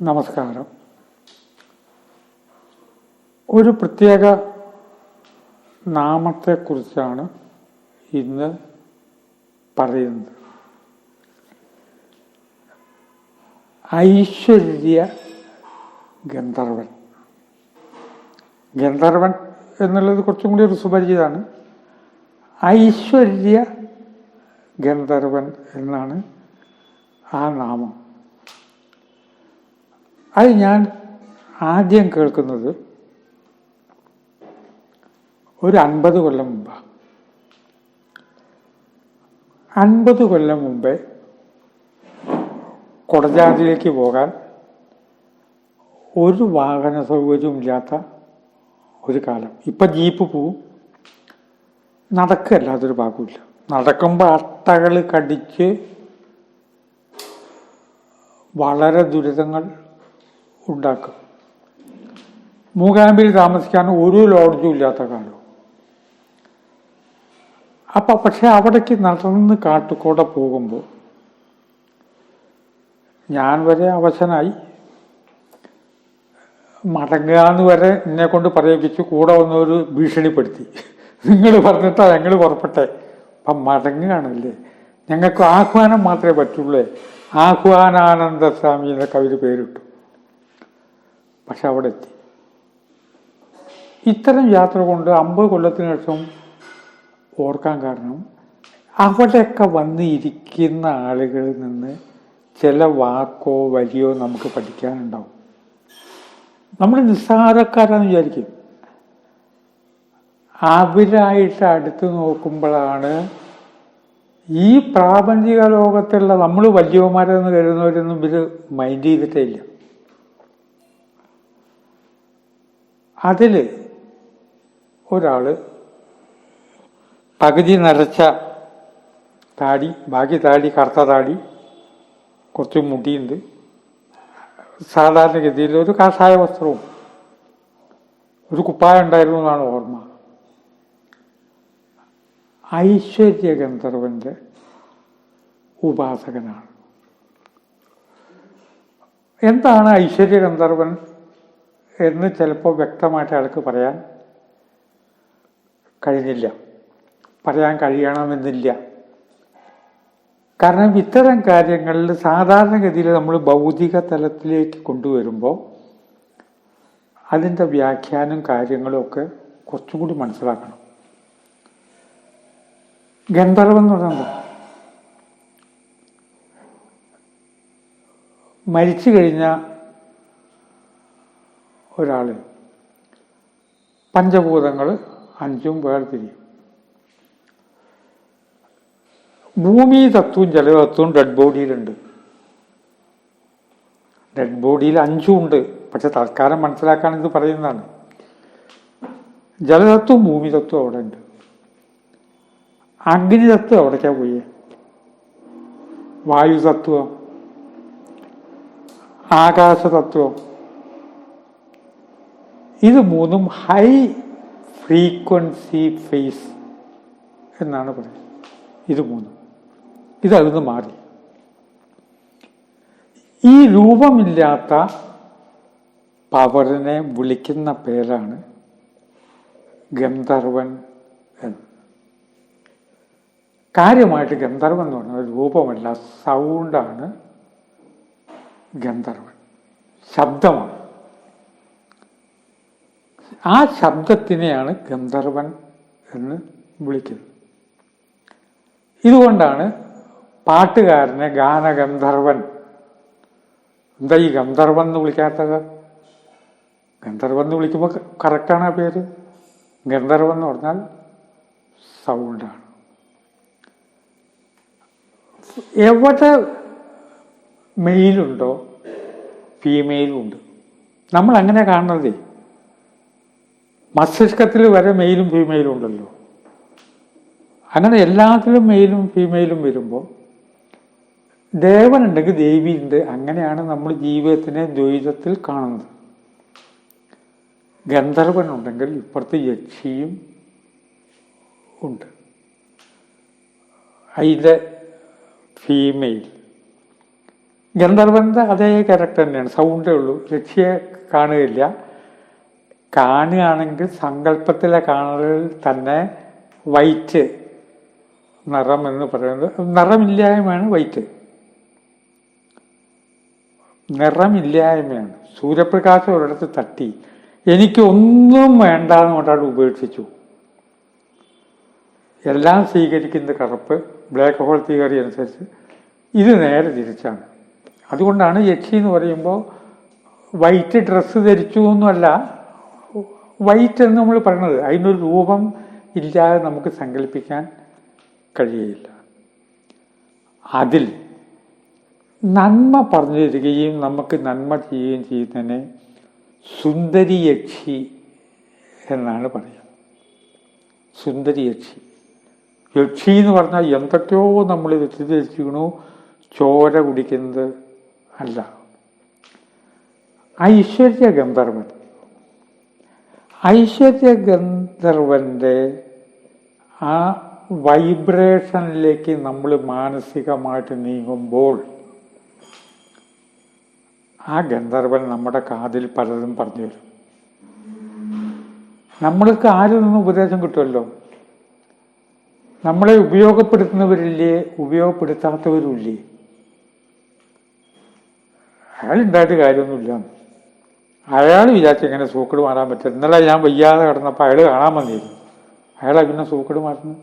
നമസ്കാരം. ഒരു പ്രത്യേക നാമത്തെക്കുറിച്ചാണ് ഇന്ന് പറയുന്നത്. ഐശ്വര്യ ഗന്ധർവൻ. ഗന്ധർവൻ എന്നുള്ളത് കുറച്ചും കൂടി ഒരു സുപരിചിതാണ് ഐശ്വര്യ ഗന്ധർവൻ എന്നാണ് ആ നാമം. അത് ഞാൻ ആദ്യം കേൾക്കുന്നത് ഒരു അൻപത് കൊല്ലം മുമ്പാണ് അൻപത് കൊല്ലം മുമ്പേ കൊടജാതിലേക്ക് പോകാൻ ഒരു വാഹന സൗകര്യമില്ലാത്ത ഒരു കാലം. ഇപ്പം ജീപ്പ് പോവും. നടക്കല്ലാത്തൊരു ഭാഗമില്ല നടക്കുമ്പോൾ അട്ടകൾ കടിച്ച് വളരെ ദുരിതങ്ങൾ ഉണ്ടാക്കും. മൂകാമ്പിൽ താമസിക്കാൻ ഒരു ലോഡ്ജും ഇല്ലാത്ത കാലം. അപ്പം പക്ഷെ അവിടേക്ക് നടന്ന് കാട്ടുകൂടെ പോകുമ്പോൾ ഞാൻ വരെ അവശനായി. മടങ്ങുകയെന്ന് വരെ എന്നെ കൊണ്ട് പറയിപ്പിച്ചു കൂടെ വന്നൊരു ഭീഷണിപ്പെടുത്തി. നിങ്ങൾ പറഞ്ഞിട്ടാ ഞങ്ങൾ പുറപ്പെട്ടെ. അപ്പം മടങ്ങുകയാണല്ലേ? ഞങ്ങൾക്ക് ആഹ്വാനം മാത്രമേ പറ്റുള്ളൂ. ആഹ്വാനാനന്ദ സ്വാമി എന്നൊക്കെ അവർ പേരിട്ടു. പക്ഷെ അവിടെ എത്തി ഇത്തരം യാത്ര കൊണ്ട് അമ്പത് കൊല്ലത്തിന് ശേഷം ഓർക്കാൻ കാരണം അവിടെയൊക്കെ വന്നിരിക്കുന്ന ആളുകളിൽ നിന്ന് ചില വാക്കോ വരിയോ നമുക്ക് പഠിക്കാനുണ്ടാവും. നമ്മൾ നിസ്സാരക്കാരാന്ന് വിചാരിക്കും. അവരായിട്ട് അടുത്ത് നോക്കുമ്പോഴാണ് ഈ പ്രാപഞ്ചിക ലോകത്തുള്ള നമ്മൾ വലിയവന്മാരെന്ന് കരുതുന്നവരൊന്നും ഇത് മൈൻഡ് ചെയ്തിട്ടേ ഇല്ല. അതിൽ ഒരാൾ പകുതി നരച്ച താടി ബാക്കി താടി കറുത്ത താടി കുറച്ച് മുടിയുണ്ട്. സാധാരണഗതിയിൽ ഒരു കാഷായ വസ്ത്രവും ഒരു കുപ്പായം ഉണ്ടായിരുന്നു എന്നാണ് ഓർമ്മ. ഐശ്വര്യ ഗന്ധർവന്റെ ഉപാസകനാണ്. എന്താണ് ഐശ്വര്യ ഗന്ധർവൻ എന്ന് ചിലപ്പോൾ വ്യക്തമായിട്ട് അയാൾക്ക് പറയാൻ കഴിഞ്ഞില്ല. പറയാൻ കഴിയണമെന്നില്ല. കാരണം ഇത്തരം കാര്യങ്ങളിൽ സാധാരണഗതിയിൽ നമ്മൾ ഭൗതിക തലത്തിലേക്ക് കൊണ്ടുവരുമ്പോൾ അതിന്റെ വ്യാഖ്യാനം കാര്യങ്ങളും ഒക്കെ കുറച്ചും കൂടി മനസ്സിലാക്കണം. ഗന്ധർവം എന്ന് പറയുന്നത് മരിച്ചു കഴിഞ്ഞ ഒരാൾ പഞ്ചഭൂതങ്ങൾ അഞ്ചും വേർതിരിയും. ഭൂമി തത്വവും ജലതത്വവും ഡെഡ് ബോഡിയിലുണ്ട് ഡെഡ് ബോഡിയിൽ അഞ്ചും ഉണ്ട്. പക്ഷെ തൽക്കാലം മനസ്സിലാക്കാൻ ഇത് പറയുന്നതാണ്. ജലതത്വവും ഭൂമി തത്വവും അവിടെ ഉണ്ട് അഗ്നി തത്വം അവിടേക്കാ പോയേ? വായു തത്വം ആകാശ തത്വം ഇത് മൂന്നും ഹൈ ഫ്രീക്വൻസി ഫേസ് എന്നാണ് പറയുന്നത്. ഇത് മൂന്നും. ഇത് അതിന് മാറി. ഈ രൂപമില്ലാത്ത പവറിനെ വിളിക്കുന്ന പേരാണ് ഗന്ധർവൻ എന്ന്. കാര്യമായിട്ട് ഗന്ധർവൻ എന്ന് പറഞ്ഞാൽ രൂപമല്ല സൗണ്ടാണ് ഗന്ധർവൻ. ശബ്ദമാണ്. ആ ശബ്ദത്തിനെയാണ് ഗന്ധർവൻ എന്ന് വിളിക്കുന്നത്. ഇതുകൊണ്ടാണ് പാട്ടുകാരനെ ഗാനഗന്ധർവൻ. എന്താ ഈ ഗന്ധർവൻ എന്ന് വിളിക്കാത്തത്? ഗന്ധർവൻ എന്ന് വിളിക്കുമ്പോൾ കറക്റ്റാണ് ആ പേര്? ഗന്ധർവൻ എന്ന് പറഞ്ഞാൽ സൗണ്ടാണ് എവിടെ മെയിലുണ്ടോ ഫീമെയിലും ഉണ്ട്. നമ്മൾ അങ്ങനെ കാണുന്നതേ മസ്തിഷ്കത്തിൽ വരെ മെയിലും ഫീമെയിലും ഉണ്ടല്ലോ. അങ്ങനെ എല്ലാത്തിലും മെയിലും ഫീമെയിലും വരുമ്പോൾ ദേവനുണ്ടെങ്കിൽ ദേവിയുണ്ട്. അങ്ങനെയാണ് നമ്മൾ ജീവിതത്തിനെ ദ്വൈതത്തിൽ കാണുന്നത്. ഗന്ധർവനുണ്ടെങ്കിൽ ഇപ്പുറത്ത് യക്ഷിയും ഉണ്ട്. അതിന്റെ ഫീമെയിൽ. ഗന്ധർവന്റെ അതേ ക്യാരക്ടർ തന്നെയാണ്. സൗണ്ടേ ഉള്ളൂ. രക്ഷയെ കാണുകയില്ല. കാണുകയാണെങ്കിൽ സങ്കല്പത്തിലെ കാണലിൽ തന്നെ വൈറ്റ് നിറം എന്ന് പറയുന്നത്. നിറമില്ലായ്മയാണ് വൈറ്റ്. നിറമില്ലായ്മയാണ്. സൂര്യപ്രകാശം ഒരിടത്ത് തട്ടി. എനിക്ക് ഒന്നും വേണ്ടാന്ന് കൊണ്ടാണ് ഉപേക്ഷിച്ചു. എല്ലാം സ്വീകരിക്കുന്ന കറുപ്പ് ബ്ലാക്ക് ഹോൾ തിയറി അനുസരിച്ച് ഇത് നേരെ തിരിച്ചാണ്. അതുകൊണ്ടാണ് യക്ഷി എന്ന് പറയുമ്പോൾ വൈറ്റ് ഡ്രസ്സ് ധരിച്ചു എന്നല്ല വൈറ്റ് എന്ന് നമ്മൾ പറയണത്. അതിനൊരു രൂപം ഇല്ലാതെ നമുക്ക് സങ്കല്പിക്കാൻ കഴിയില്ല. അതിൽ നന്മ പറഞ്ഞു തരികയും നമുക്ക് നന്മ ചെയ്യുകയും ചെയ്യുന്നതിനെ സുന്ദരി യക്ഷി എന്നാണ് പറയുക സുന്ദരി യക്ഷി യക്ഷി എന്ന് പറഞ്ഞാൽ എന്തൊക്കെയോ നമ്മൾ തെറ്റിദ്ധരിച്ചിരിക്കണു ചോര കുടിക്കുന്നത് അല്ല. ഐശ്വര്യ ഗന്ധർവൻ ഐശ്വര്യ ഗന്ധർവന്റെ ആ വൈബ്രേഷനിലേക്ക് നമ്മൾ മാനസികമായിട്ട് നീങ്ങുമ്പോൾ ആ ഗന്ധർവൻ നമ്മുടെ കാതിൽ പലതും പറഞ്ഞു തരും. നമ്മൾക്ക് ആരിൽ നിന്ന് ഉപദേശം കിട്ടുമല്ലോ? നമ്മളെ ഉപയോഗപ്പെടുത്തുന്നവരില്ലേ? ഉപയോഗപ്പെടുത്താത്തവരുമില്ലേ? അയാൾ ഉണ്ടായിട്ട് കാര്യമൊന്നുമില്ല. അയാൾ വിചാരിച്ചു എങ്ങനെ സൂക്കട് മാറാൻ പറ്റും? ഇന്നലെ ഞാൻ വയ്യാതെ കിടന്നപ്പോൾ അയാൾ കാണാൻ വന്നിരുന്നു. അയാളെ പിന്നെ സൂക്കട് മാറ്റുന്നു.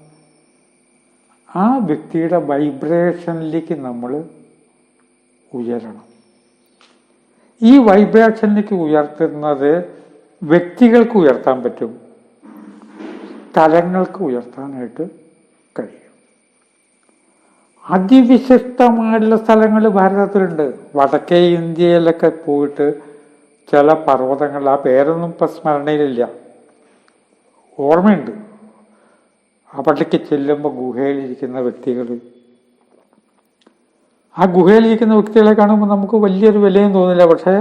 ആ വ്യക്തിയുടെ വൈബ്രേഷനിലേക്ക് നമ്മൾ ഉയരണം. ഈ വൈബ്രേഷനിലേക്ക് ഉയർത്തുന്നത് വ്യക്തികൾക്ക് ഉയർത്താൻ പറ്റും. സ്ഥലങ്ങൾക്ക് ഉയർത്താനായിട്ട് കഴിയും. അതിവിശിഷ്ടമായിട്ടുള്ള സ്ഥലങ്ങൾ ഭാരതത്തിലുണ്ട്. വടക്കേ ഇന്ത്യയിലൊക്കെ പോയിട്ട് ചില പർവതങ്ങൾ ആ പേരൊന്നും ഇപ്പം സ്മരണയിലില്ല. ഓർമ്മയുണ്ട്. അവിടേക്ക് ചെല്ലുമ്പോൾ ഗുഹയിലിരിക്കുന്ന വ്യക്തികൾ ആ ഗുഹയിലിരിക്കുന്ന വ്യക്തികളെ കാണുമ്പോൾ നമുക്ക് വലിയൊരു വിലയും തോന്നില്ല. പക്ഷേ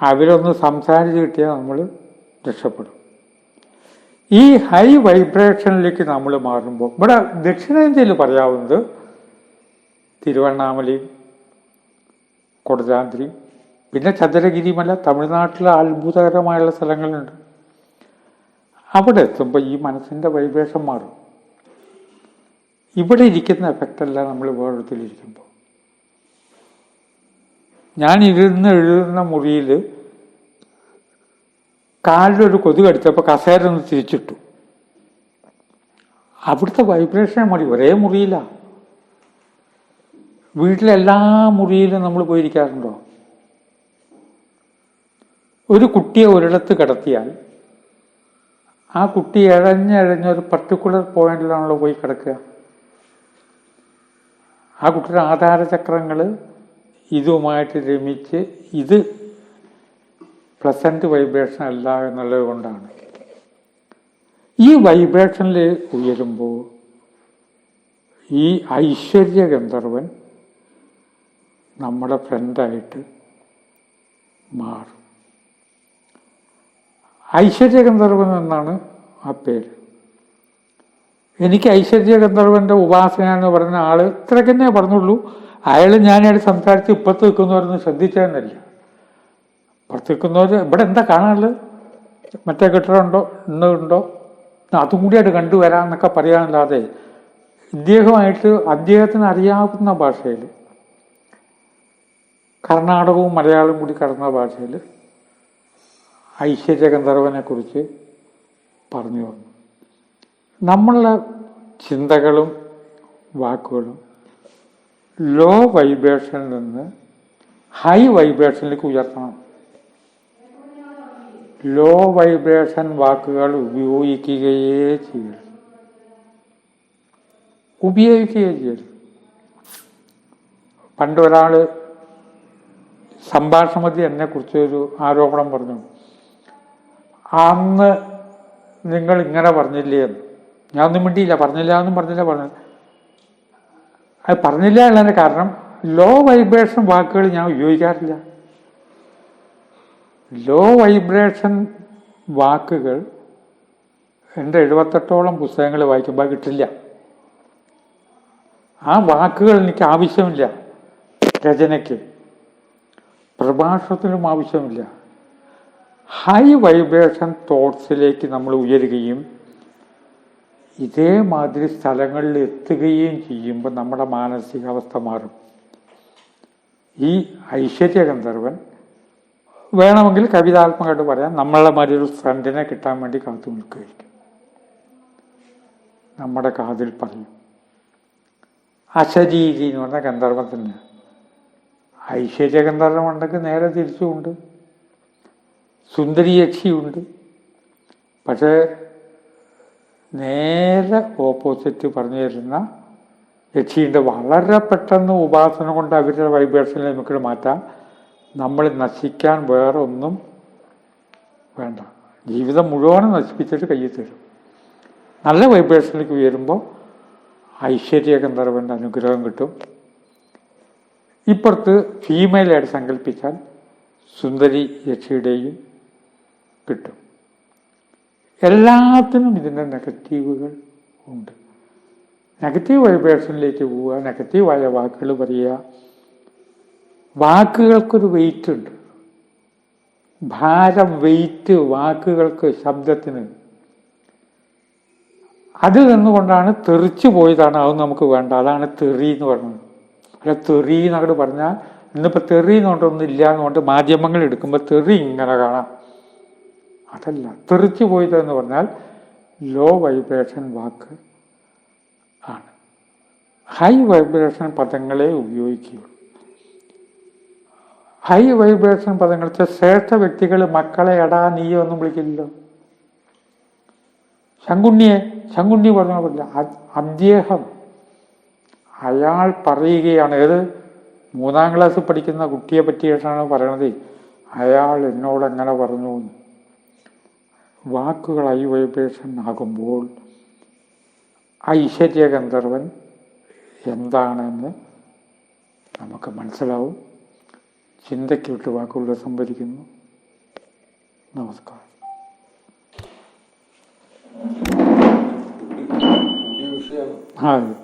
അവരൊന്ന് സംസാരിച്ച് കിട്ടിയാൽ നമ്മൾ രക്ഷപ്പെടും. ഈ ഹൈ വൈബ്രേഷനിലേക്ക് നമ്മൾ മാറുമ്പോൾ ഇവിടെ ദക്ഷിണേന്ത്യയിൽ പറയാവുന്നത് തിരുവണ്ണാമലയും കൊടുതാന്ത്രിയും പിന്നെ ചന്ദ്രഗിരി മല തമിഴ്നാട്ടിലെ അത്ഭുതകരമായുള്ള സ്ഥലങ്ങളുണ്ട്. അവിടെ എത്തുമ്പോൾ ഈ മനസ്സിന്റെ വൈവേഷം മാറും. ഇവിടെ ഇരിക്കുന്ന എഫക്റ്റല്ല നമ്മൾ വേറൊരുത്തിലിരിക്കുമ്പോൾ ഞാൻ ഇരുന്ന് എഴുതുന്ന മുറിയിൽ കാലിലൊരു കൊതുക് കടിച്ചപ്പോൾ കസേര ഒന്ന് തിരിച്ചിട്ടു. അവിടുത്തെ വൈബ്രേഷൻ മതി ഒരേ മുറിയിലാണ് വീട്ടിലെല്ലാ മുറിയിലും നമ്മൾ പോയിരിക്കാറുണ്ടോ? ഒരു കുട്ടിയെ ഒരിടത്ത് കിടത്തിയാൽ ആ കുട്ടി ഇഴഞ്ഞഴഞ്ഞ ഒരു പർട്ടിക്കുലർ പോയിന്റിലാണല്ലോ പോയി കിടക്കുക. ആ കുട്ടിയുടെ ആധാരചക്രങ്ങൾ ഇതുമായിട്ട് രമിച്ച് ഇത് പ്ലസന്റ് വൈബ്രേഷൻ അല്ല എന്നുള്ളത് കൊണ്ടാണ്. ഈ വൈബ്രേഷനിൽ ഉയരുമ്പോൾ ഈ ഐശ്വര്യ ഗന്ധർവൻ നമ്മുടെ ഫ്രണ്ടായിട്ട് മാറും. ഐശ്വര്യ ഗന്ധർവൻ എന്നാണ് ആ പേര്. എനിക്ക് ഐശ്വര്യ ഗന്ധർവന്റെ ഉപാസന എന്ന് പറഞ്ഞ ആൾ ഇത്രയ്ക്ക് തന്നെ പറഞ്ഞുള്ളൂ. അയാൾ ഞാനായിട്ട് സംസാരിച്ച് ഇപ്പുറത്ത് നിൽക്കുന്നവരൊന്നും ശ്രദ്ധിച്ചതെന്നല്ല. പുറത്ത് നിൽക്കുന്നവർ ഇവിടെ എന്താ കാണാനുള്ളത്? മറ്റേ കെട്ടിടമുണ്ടോ? ഇന്നുണ്ടോ അതും കൂടിയായിട്ട് കണ്ടുവരാമെന്നൊക്കെ പറയാനല്ലാതെ ഇദ്ദേഹമായിട്ട് അദ്ദേഹത്തിന് അറിയാവുന്ന ഭാഷയിൽ കർണാടകവും മലയാളവും കൂടി കടന്ന ഭാഷയിൽ ഐശ്വര്യ ഗന്ധർവനെ കുറിച്ച് പറഞ്ഞു വന്നു. നമ്മളുടെ ചിന്തകളും വാക്കുകളും ലോ വൈബ്രേഷനിൽ നിന്ന് ഹൈ വൈബ്രേഷനിലേക്ക് ഉയർത്തണം. ലോ വൈബ്രേഷൻ വാക്കുകൾ ഉപയോഗിക്കുകയേ ചെയ്യരുത്. ഉപയോഗിക്കുകയേ ചെയ്യരുത്. പണ്ട് ഒരാൾ സംഭാഷണമതി എന്നെ കുറിച്ച് ഒരു ആരോപണം പറഞ്ഞു. അന്ന് നിങ്ങൾ ഇങ്ങനെ പറഞ്ഞില്ലേ എന്ന്. ഞാനൊന്നും മിണ്ടിയില്ല പറഞ്ഞില്ല എന്നും പറഞ്ഞില്ല പറഞ്ഞു അത് പറഞ്ഞില്ല എന്നതിന് കാരണം ലോ വൈബ്രേഷൻ വാക്കുകൾ ഞാൻ ഉപയോഗിക്കാറില്ല. ലോ വൈബ്രേഷൻ വാക്കുകൾ എന്റെ എഴുപത്തെട്ടോളം പുസ്തകങ്ങൾ വായിക്കുമ്പോൾ കിട്ടില്ല. ആ വാക്കുകൾ എനിക്ക് ആവശ്യമില്ല. രചനയ്ക്ക്. പ്രഭാഷണത്തിനും ആവശ്യമില്ല. ഹൈ വൈബ്രേഷൻ തോട്ട്സിലേക്ക് നമ്മൾ ഉയരുകയും ഇതേമാതിരി സ്ഥലങ്ങളിൽ എത്തുകയും ചെയ്യുമ്പോൾ നമ്മുടെ മാനസികാവസ്ഥ മാറും. ഈ ഐശ്വര്യ ഗന്ധർവൻ വേണമെങ്കിൽ കവിതാത്മകമായിട്ട് പറയാം നമ്മളെ മാതിരി ഒരു ഫ്രണ്ടിനെ കിട്ടാൻ വേണ്ടി കാത്തു നിൽക്കുകയായിരിക്കും. നമ്മുടെ കാതിൽ പറയും അശരീരി എന്ന് പറഞ്ഞ ഗന്ധർവൻ തന്നെ. ഐശ്വര്യ ഗന്ധർവം ഉണ്ടെങ്കിൽ നേരെ തിരിച്ചുമുണ്ട് സുന്ദരി യക്ഷിയുണ്ട് പക്ഷേ നേരെ ഓപ്പോസിറ്റ് പറഞ്ഞു തരുന്ന യക്ഷിയുണ്ട് വളരെ പെട്ടെന്ന് ഉപാസന കൊണ്ട് അവരുടെ വൈബ്രേഷനിൽ നമുക്ക് മാറ്റാം. നമ്മൾ നശിക്കാൻ വേറെ ഒന്നും വേണ്ട. ജീവിതം മുഴുവനും നശിപ്പിച്ചിട്ട് കയ്യിൽ തരും. നല്ല വൈബ്രേഷനിലേക്ക് ഉയരുമ്പോൾ ഐശ്വര്യ ഗന്ധർവന്റെ അനുഗ്രഹം കിട്ടും. ഇപ്പുറത്ത് ഫീമെയിലായിട്ട് സങ്കല്പിച്ചാൽ സുന്ദരി യക്ഷിയുടെയും കിട്ടും. എല്ലാത്തിനും ഇതിന്റെ നെഗറ്റീവുകൾ ഉണ്ട്. നെഗറ്റീവ് വൈബ്രേഷനിലേക്ക് പോവുക നെഗറ്റീവായ വാക്കുകൾ പറയുക. വാക്കുകൾക്കൊരു വെയിറ്റ് ഉണ്ട്. ഭാരം വെയിറ്റ് വാക്കുകൾക്ക് ശബ്ദത്തിന്. അതിൽ നിന്നുകൊണ്ടാണ് തെറിച്ചു പോയതാണ് അത് നമുക്ക് വേണ്ട. അതാണ് തെറി എന്ന് പറഞ്ഞത്. അല്ല തെറി എന്നങ്ങോട്ട് പറഞ്ഞാൽ ഇന്നിപ്പോൾ തെറി എന്നുകൊണ്ടൊന്നും ഇല്ല എന്നുകൊണ്ട് മാധ്യമങ്ങൾ എടുക്കുമ്പോൾ തെറി ഇങ്ങനെ കാണാം. അതല്ല തെറിച്ചു പോയതെന്ന് പറഞ്ഞാൽ ലോ വൈബ്രേഷൻ വാക്ക് ആണ്. ഹൈ വൈബ്രേഷൻ പദങ്ങളെ ഉപയോഗിക്കുകയുള്ളൂ. ഹൈ വൈബ്രേഷൻ പദങ്ങൾ ശ്രേഷ്ഠ വ്യക്തികൾ മക്കളെ എടാ നീയോ ഒന്നും വിളിക്കില്ലല്ലോ. ശങ്കുണ്ണിയെ ശങ്കുണ്ണി പറഞ്ഞാൽ പറ്റില്ല അദ്ദേഹം അയാൾ പറയുകയാണ്. ഏത്? മൂന്നാം ക്ലാസ് പഠിക്കുന്ന കുട്ടിയെ പറ്റിയിട്ടാണ് പറയണത്. അയാൾ എന്നോട് എങ്ങനെ പറഞ്ഞു. വാക്കുകൾ ഐ വൈബ്രേഷൻ ആകുമ്പോൾ ഐശ്വര്യ ഗന്ധർവൻ എന്താണെന്ന് നമുക്ക് മനസ്സിലാവും. ചിന്തയ്ക്ക് വിട്ട് വാക്കുകൾ സംഭരിക്കുന്നു. നമസ്കാരം. ആ